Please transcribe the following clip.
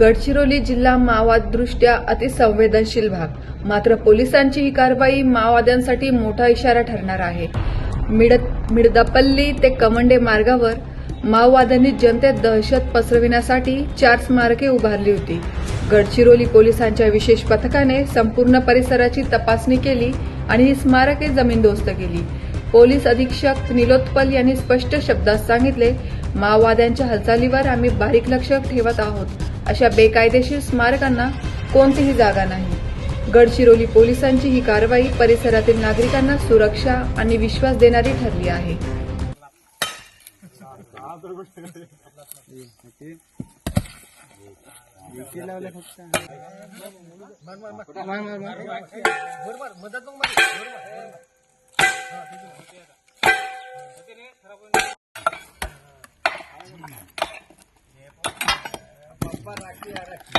गडचिरोली जिल्हा माओवाददृष्ट्या अतिसंवेदनशील भाग. मात्र पोलिसांची ही कारवाई माओवाद्यांसाठी मोठा इशारा ठरणार आहे. मिडदपल्ली ते कमंडे मार्गावर माओवाद्यांनी जनतेत दहशत पसरविण्यासाठी चार स्मारके उभारली होती. गडचिरोली पोलिसांच्या विशेष पथकाने संपूर्ण परिसराची तपासणी केली आणि ही स्मारके जमीनदोस्त केली. पोलीस अधीक्षक निलोत्पल यांनी स्पष्ट शब्दात सांगितले माओवाद्यांच्या हालचालीवर आम्ही बारीक लक्ष ठेवत आहोत. अशा बेकायदेशीर स्मारकांना कोणतीही जागा नाही. गडचिरोली पोलिसांची ही कारवाई परिसरातील नागरिकांना सुरक्षा आणि विश्वास देणारी ठरली आहे. রাখি আর রাখি